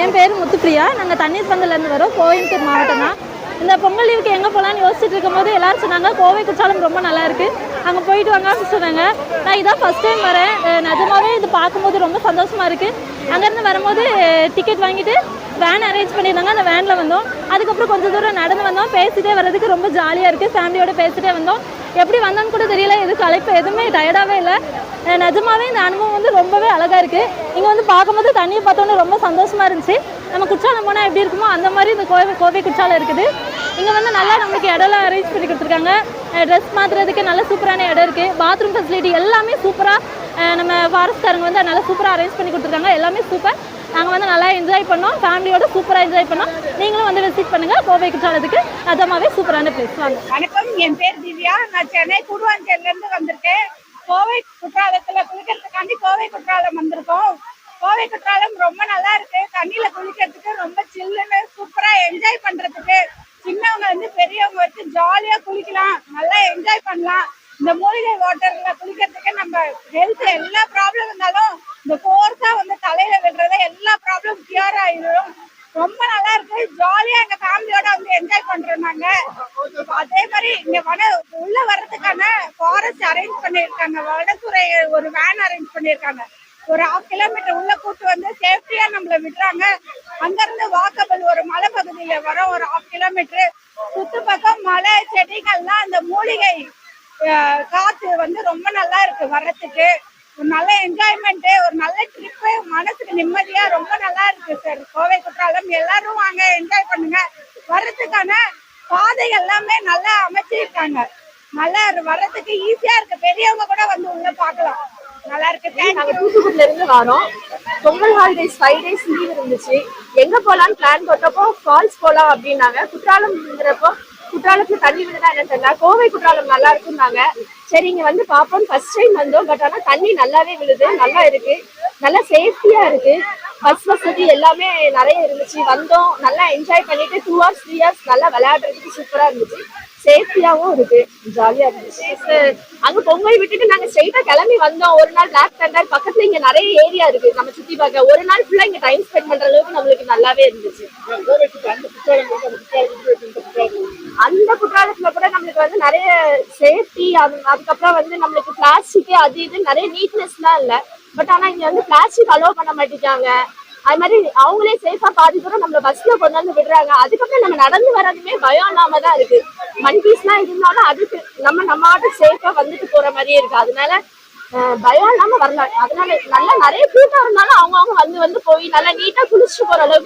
என் பேர் முத்துப்பிரியா. நாங்கள் தண்ணீர் பந்தலேருந்து வரோம். கோயம்புத்தூர் மாவட்டம் தான் இந்த பொங்கல் லீவுக்கு எங்கே போகலான்னு யோசிச்சுட்டு இருக்கும்போது எல்லோரும் சொன்னாங்க கோவை குற்றாலம் ரொம்ப நல்லா இருக்குது அங்கே போயிட்டு வாங்க அப்படின்னு சொன்னாங்க. நான் இதான் ஃபர்ஸ்ட் டைம் வரேன். நிஜமாகவே நிஜமாவே இது பார்க்கும்போது ரொம்ப சந்தோஷமாக இருக்குது அங்கேருந்து வரும்போது டிக்கெட் வாங்கிட்டு வேன் அரேஞ்ச் பண்ணியிருந்தாங்க. அந்த வேனில் வந்தோம். அதுக்கப்புறம் கொஞ்சம் தூரம் நடந்து வந்தோம். பேசிட்டே வர்றதுக்கு ரொம்ப ஜாலியாக இருக்குது ஃபேமிலியோடு பேசிட்டே வந்தோம். எப்படி வந்தோன்னு கூட தெரியல. எதுவும் களைப்பு எதுவுமே டயர்டாகவே இல்லை. நிஜமாவே இந்த அனுபவம் வந்து ரொம்பவே அழகாக இருக்குது இங்கே வந்து பார்க்கும்போது தண்ணியை பார்த்தோன்னே ரொம்ப சந்தோஷமாக இருந்துச்சு. நம்ம குற்றாலம் போனால் எப்படி இருக்குமோ அந்த மாதிரி இந்த கோவை கோவை குற்றாலம் இருக்குது. இங்கே வந்து நல்லா நம்மளுக்கு இடம்லாம் அரேஞ்ச் பண்ணி கொடுத்துருக்காங்க. ட்ரெஸ் மாற்றுறதுக்கு நல்ல சூப்பரான இடம் இருக்குது பாத்ரூம் ஃபெசிலிட்டி எல்லாமே சூப்பராக நம்ம ஃபாரஸ்ட்காரங்க வந்து நல்லா சூப்பராக அரேஞ்ச் பண்ணி கொடுத்துருக்காங்க. எல்லாமே சூப்பர். நாங்கள் வந்து நல்லா என்ஜாய் பண்ணோம். ஃபேமிலியோட சூப்பராக என்ஜாய் பண்ணோம். நீங்களும் வந்து விசிட் பண்ணுங்கள் கோவை குற்றாலத்துக்கு நிஜமாவே சூப்பரான பிளேஸ் வாங்க. வணக்கம். என் பேர் திவ்யா. நான் சென்னை குடுவாஞ்சேரிலேருந்து வந்திருக்கேன். கோவை குற்றாலத்துல குளிக்கிறதுக்காண்டி கோவை குற்றாலம் வந்திருக்கோம். கோவை குற்றாலம் ரொம்ப நல்லா இருக்கு. தண்ணியில குளிக்கிறதுக்கு ரொம்ப சில்லுன்னு சூப்பரா என்ஜாய் பண்றதுக்கு. சின்னவங்க வந்து பெரியவங்க வச்சு ஜாலியா குளிக்கலாம். நல்லா என்ஜாய் பண்ணலாம். இந்த மூலிகை வாட்டர்ல குளிக்கிறதுக்கு நம்ம ஹெல்த் எல்லா ப்ராப்ளம் இருந்தாலும் இந்த கோர்ஸா வந்து தலையில விடுறத எல்லா ப்ராப்ளம் கியூர் ஆயிடும் ரொம்ப நல்லா இருக்கு. ஜாலியா எங்க ஃபேமிலியோட வந்து என்ஜாய் பண்றோம் நாங்க. அதே மாதிரி இங்க வன உள்ள வர்றதுக்கான ஃபாரஸ்ட் அரேஞ்ச் பண்ணிருக்காங்க வனத்துறை ஒரு வேன் அரேஞ்ச் பண்ணிருக்காங்க ஒரு ஹாஃப் கிலோமீட்டர் உள்ள கூட்டு வந்து சேஃப்டியா நம்மள விடுறாங்க. அங்கிருந்து வாக்கபிள் ஒரு மலை பகுதியில வரோம். ஒரு ஹாஃப் கிலோமீட்டர் சுத்து பக்கம் மலை செடிகள்லாம் அந்த மூலிகை காத்து வந்து ரொம்ப நல்லா இருக்கு வர்றதுக்கு. ஒரு நல்ல என்ஜாய்மெண்ட் ஒரு நல்ல ட்ரிப்பு மனசுக்கு நிம்மதியா ரொம்ப நல்லா இருக்கு சார் கோவை குற்றாலம் எல்லாரும் வாங்க என்ஜாய் பண்ணுங்க. வர்றதுக்கான பாதை எல்லாமே நல்லா அமைச்சிருக்காங்க. நல்லா வர்றதுக்கு ஈஸியா இருக்கு. பெரியவங்க கூட வந்து உள்ள பார்க்கலாம். நல்லா இருக்கு. நாங்க தூத்துக்குடில இருந்து வரோம். Pongal holidays five days leave இருந்துச்சு. எங்க போலாம்னு பிளான் போட்டப்போ ஃபால்ஸ் போலாம் அப்படின்னாங்க. குற்றாலம்ங்கிறப்போ குற்றாலத்துல தண்ணி விடுதா என்ன தெரியல கோவை குற்றாலம் நல்லா இருக்குன்னாங்க சரி இங்க வந்து பாப்போம் ஃபர்ஸ்ட் டைம் வந்தோம். பட் ஆனா தண்ணி நல்லாவே விழுது. நல்லா இருக்கு. நல்லா சேஃப்டியா இருக்கு. பஸ் வசதி எல்லாமே நிறைய இருந்துச்சு. வந்தோம். நல்லா என்ஜாய் பண்ணிட்டு டூ ஹவர்ஸ் த்ரீ ஹவர்ஸ் நல்லா விளையாடுறதுக்கு சூப்பரா இருந்துச்சு. சேஃப்டியாவும் இருக்கு. ஜாலியா இருந்துச்சு சரி, அங்க பொங்கல் விட்டுட்டு நாங்க ஸ்ட்ரெயிட்டா கிளம்பி வந்தோம். ஒரு நாள் பிளாக் தண்டர் பக்கத்துல இங்க நிறைய ஏரியா இருக்கு. நம்ம சுத்தி பார்க்க. ஒரு நாள் ஃபுல்லா இங்க டைம் ஸ்பெண்ட் பண்ற அளவுக்கு நம்மளுக்கு நல்லாவே இருந்துச்சு. அந்த குற்றாலத்துல கூட நம்மளுக்கு வந்து நிறைய சேஃப்டி அதுக்கப்புறம் வந்து நம்மளுக்கு பிளாஸ்டிக் அது இது நிறைய நீட்னஸ்லாம் இல்ல. பட் ஆனா இங்க வந்து பிளாஸ்டிக் அலோவ் பண்ண மாட்டேங்காங்க அது மாதிரி அவங்களே சேஃபா பாதி தூரம் நம்மள பஸ்ல கொண்டு வந்து விடுறாங்க. அதுக்கப்புறம் நம்ம நடந்து வர்றதுமே பயம் இல்லாம தான் இருக்கு. மன்கீஸ்லாம் இருந்தாலும் அதுக்கு நம்ம நம்ம ஆட்டு சேஃபா வந்துட்டு போற மாதிரியே இருக்கு. அதனால பயம் இல்லாம வரலாம். அதனால நல்லா நிறைய கூட்டம் இருந்தாலும் அவங்க அவங்க வந்து வந்து போய் நல்லா நீட்டா குளிச்சுட்டு போற அளவுக்கு